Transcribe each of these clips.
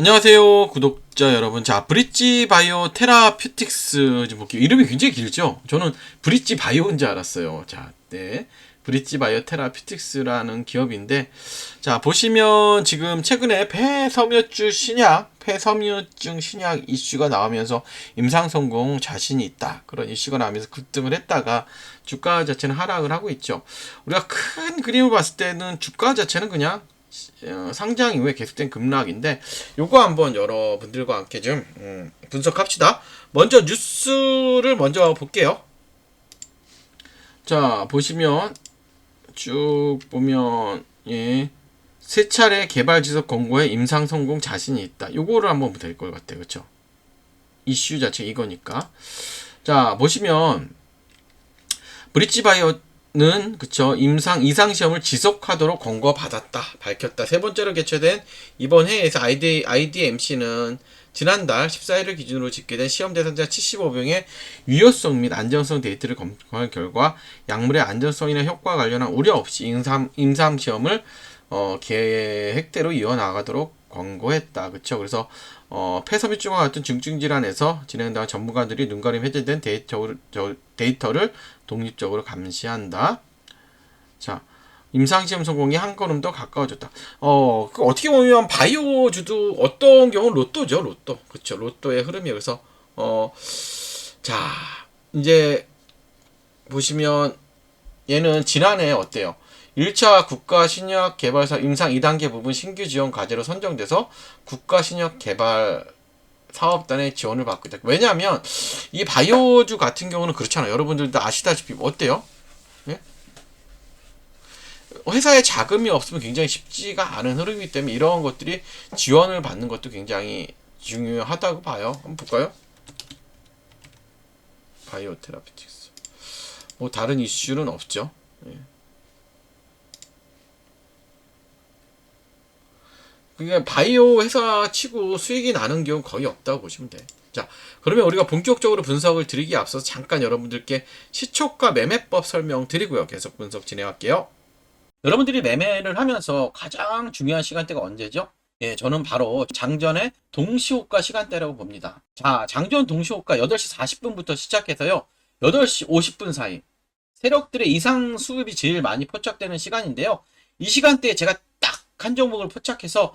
안녕하세요 구독자 여러분. 자 브릿지 바이오 테라퓨틱스 좀 볼게요 이름이 굉장히 길죠? 저는 브릿지 바이오인 줄 알았어요. 자 네. 브릿지 바이오 테라퓨틱스라는 기업인데 자 보시면 지금 최근에 폐섬유증 신약 폐섬유증 신약 이슈가 나오면서 임상 성공 자신이 있다. 그런 이슈가 나오면서 급등을 했다가 주가 자체는 하락을 하고 있죠. 우리가 큰 그림을 봤을 때는 주가 자체는 그냥 어, 상장 이후에 계속된 급락인데 요거 한번 여러분들과 함께 좀 음, 분석합시다. 먼저 뉴스를 먼저 볼게요. 자 보시면 쭉 보면 예. 세 차례 개발 지속 권고에 임상 성공 자신이 있다. 요거를 한번 될 것 같아요. 그렇죠? 이슈 자체 이거니까. 자, 보시면 브릿지 바이오 는 그쵸 임상 이상 시험을 지속하도록 권고받았다 밝혔다. 세 번째로 개최된 이번 회의에서 ID, IDMC는 지난달 14일을 기준으로 집계된 시험 대상자 75명의 유효성 및 안전성 데이터를 검토한 결과 약물의 안전성이나 효과 관련한 우려 없이 임상, 임상 시험을 어, 계획대로 이어나가도록 권고했다. 그쵸? 그래서 어, 폐섬유증과 같은 중증 질환에서 진행당한 전문가들이 눈가림 해제된 데이터, 데이터를 독립적으로 감시한다. 자, 임상시험 성공이 한 걸음 더 가까워졌다. 어, 그 어떻게 보면 바이오주도 어떤 경우 로또죠, 로또. 그렇죠. 로또의 흐름이 그래서 어, 자, 이제 보시면 얘는 지난해 어때요? 1차 국가 신약 개발사 임상 2단계 부분 신규 지원 과제로 선정돼서 국가 신약 개발 사업단의 지원을 받고 있다. 왜냐하면 이 바이오주 같은 경우는 그렇잖아요. 여러분들도 아시다시피 어때요? 예? 회사에 자금이 없으면 굉장히 쉽지가 않은 흐름이기 때문에 이런 것들이 지원을 받는 것도 굉장히 중요하다고 봐요. 한번 볼까요? 바이오 테라피틱스. 뭐 다른 이슈는 없죠. 예. 그러니까 바이오 회사 치고 수익이 나는 경우 거의 없다고 보시면 돼. 자, 그러면 우리가 본격적으로 분석을 드리기 앞서서 잠깐 여러분들께 시초가 매매법 설명 드리고요. 계속 분석 진행할게요. 여러분들이 매매를 하면서 가장 중요한 시간대가 언제죠? 예, 저는 바로 장전의 동시호가 시간대라고 봅니다. 자, 장전 동시호가 8시 40분부터 시작해서요. 8시 50분 사이. 세력들의 이상 수급이 제일 많이 포착되는 시간인데요. 이 시간대에 제가 딱 한 종목을 포착해서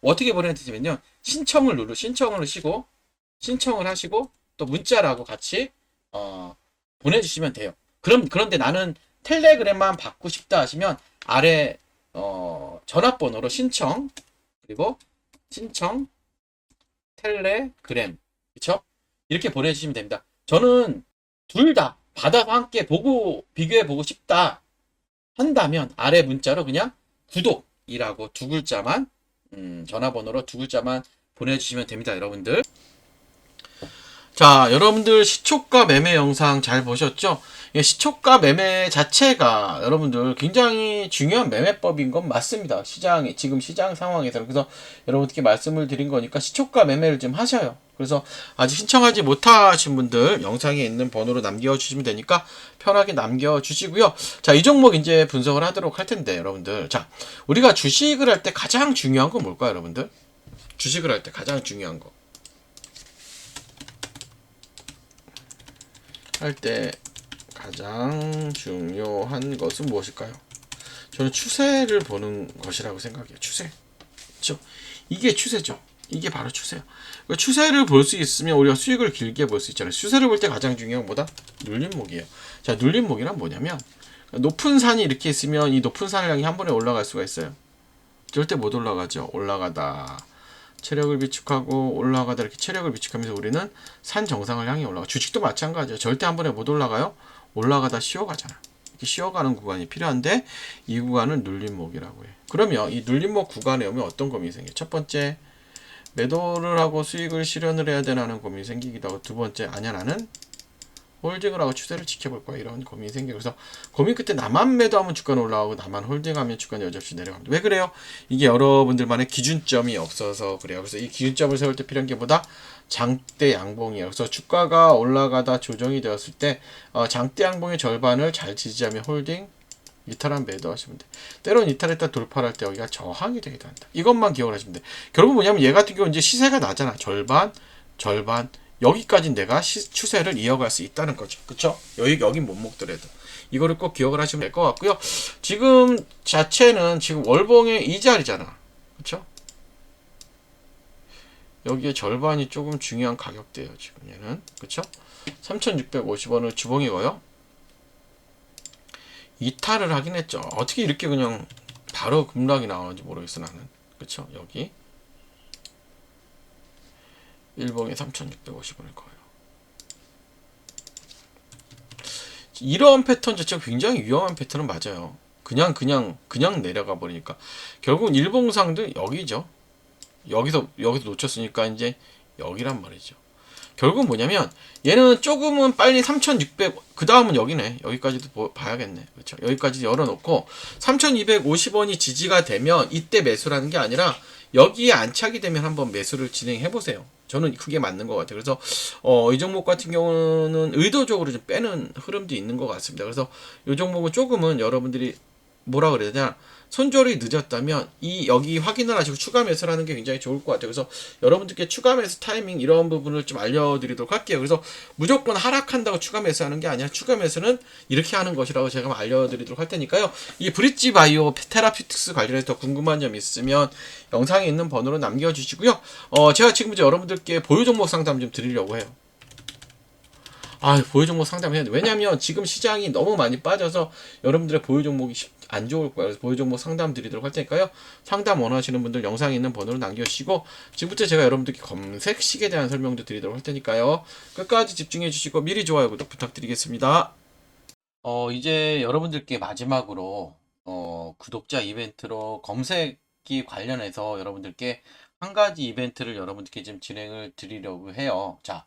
어떻게 보내드리면요. 신청을 누르, 신청을 하시고, 신청을 하시고, 또 문자라고 같이, 어, 보내주시면 돼요. 그럼, 그런데 나는 텔레그램만 받고 싶다 하시면 아래, 어, 전화번호로 신청, 그리고 신청, 텔레그램, 그쵸? 이렇게 보내주시면 됩니다. 저는 둘 다 받아서 함께 보고, 비교해 보고 싶다 한다면 아래 문자로 그냥 구독이라고 두 글자만 음, 전화번호로 두 글자만 보내주시면 됩니다, 여러분들. 자, 여러분들 시초가 매매 영상 잘 보셨죠? 이 시초가 매매 자체가 여러분들 굉장히 중요한 매매법인 건 맞습니다. 시장에 지금 시장 상황에서 그래서 여러분들께 말씀을 드린 거니까 시초가 매매를 좀 하셔요. 그래서 아직 신청하지 못하신 분들 영상에 있는 번호로 남겨주시면 되니까 편하게 남겨주시고요. 자, 이 종목 이제 분석을 하도록 할 텐데 여러분들. 자, 우리가 주식을 할 때 가장 중요한 건 뭘까요, 여러분들? 주식을 할 때 가장 중요한 거. 할 때 가장 중요한 것은 무엇일까요? 저는 추세를 보는 것이라고 생각해요. 추세. 그렇죠? 이게 추세죠. 이게 바로 추세예요. 그 추세를 볼 수 있으면 우리가 수익을 길게 볼 수 있잖아요. 추세를 볼 때 가장 중요한 건 뭐다? 눌림목이에요. 자, 눌림목이란 뭐냐면 높은 산이 이렇게 있으면 이 높은 산을 향해 한 번에 올라갈 수가 있어요. 절대 못 올라가죠. 올라가다. 체력을 비축하고 올라가다 이렇게 체력을 비축하면서 우리는 산 정상을 향해 올라가. 주식도 마찬가지예요. 절대 한 번에 못 올라가요. 올라가다 쉬어가잖아. 이렇게 쉬어가는 구간이 필요한데 이 구간은 눌림목이라고 해. 그러면 이 눌림목 구간에 오면 어떤 고민이 생겨? 첫 번째 매도를 하고 수익을 실현을 해야 되나는 고민이 생기기도 하고 두 번째 아니야 나는? 홀딩을 하고 추세를 지켜볼 거야 이런 고민이 생겨. 그래서 고민 끝에 나만 매도하면 주가는 올라가고 나만 홀딩하면 주가는 여전히 내려갑니다. 왜 그래요? 이게 여러분들만의 기준점이 없어서 그래요. 그래서 이 기준점을 세울 때 필요한 게 뭐다? 장대 양봉이에요. 그래서 주가가 올라가다 조정이 되었을 때 어, 장대 양봉의 절반을 잘 지지하면 홀딩 이탈한 매도 하시면 돼. 때론 이탈했다 돌파할 때 여기가 저항이 되기도 한다. 이것만 기억을 하시면 돼. 결국 뭐냐면 얘 같은 경우 이제 시세가 나잖아. 절반, 절반. 여기까지 내가 시, 추세를 이어갈 수 있다는 거죠. 그쵸? 여기, 여기 못 먹더라도. 이거를 꼭 기억을 하시면 될 것 같고요. 지금 자체는 지금 월봉의 이 자리잖아. 그쵸? 여기에 절반이 조금 중요한 가격대예요. 지금 얘는. 그쵸? 3,650원을 주봉이고요. 이탈을 하긴 했죠. 어떻게 이렇게 그냥 바로 급락이 나오는지 모르겠어 나는. 그쵸? 여기 일봉에 3,650원일 거예요. 이러한 패턴 자체가 굉장히 위험한 패턴은 맞아요. 그냥 그냥 그냥 내려가 버리니까 결국은 일봉상도 여기죠. 여기서 여기서 놓쳤으니까 이제 여기란 말이죠. 결국은 뭐냐면 얘는 조금은 빨리 3600, 그 다음은 여기네. 여기까지도 보, 봐야겠네. 그렇죠. 여기까지 열어놓고 3250원이 지지가 되면 이때 매수라는 게 아니라 여기에 안착이 되면 한번 매수를 진행해 보세요. 저는 그게 맞는 것 같아요. 그래서 어, 이 종목 같은 경우는 의도적으로 좀 빼는 흐름도 있는 것 같습니다. 그래서 이 종목은 조금은 여러분들이 뭐라 그래야 되냐 손절이 늦었다면 이 여기 확인을 하시고 추가 매수를 하는 게 굉장히 좋을 것 같아요. 그래서 여러분들께 추가 매수 타이밍 이런 부분을 좀 알려드리도록 할게요. 그래서 무조건 하락한다고 추가 매수하는 게 아니라 추가 매수는 이렇게 하는 것이라고 제가 알려드리도록 할 테니까요. 이 브릿지 바이오 테라피틱스 관련해서 더 궁금한 점 있으면 영상에 있는 번호로 남겨주시고요. 어, 제가 지금 이제 여러분들께 보유 종목 상담 좀 드리려고 해요. 아, 보유 종목 상담해야 돼. 왜냐면 지금 시장이 너무 많이 빠져서 여러분들의 보유 종목이 안 좋을 거예요. 그래서 보유 종목 상담 드리도록 할 테니까요. 상담 원하시는 분들 영상에 있는 번호를 남겨주시고 지금부터 제가 여러분들께 검색식에 대한 설명도 드리도록 할 테니까요. 끝까지 집중해 주시고 미리 좋아요, 구독 부탁드리겠습니다. 어, 이제 여러분들께 마지막으로 어, 구독자 이벤트로 검색기 관련해서 여러분들께 한 가지 이벤트를 여러분들께 좀 진행을 드리려고 해요. 자,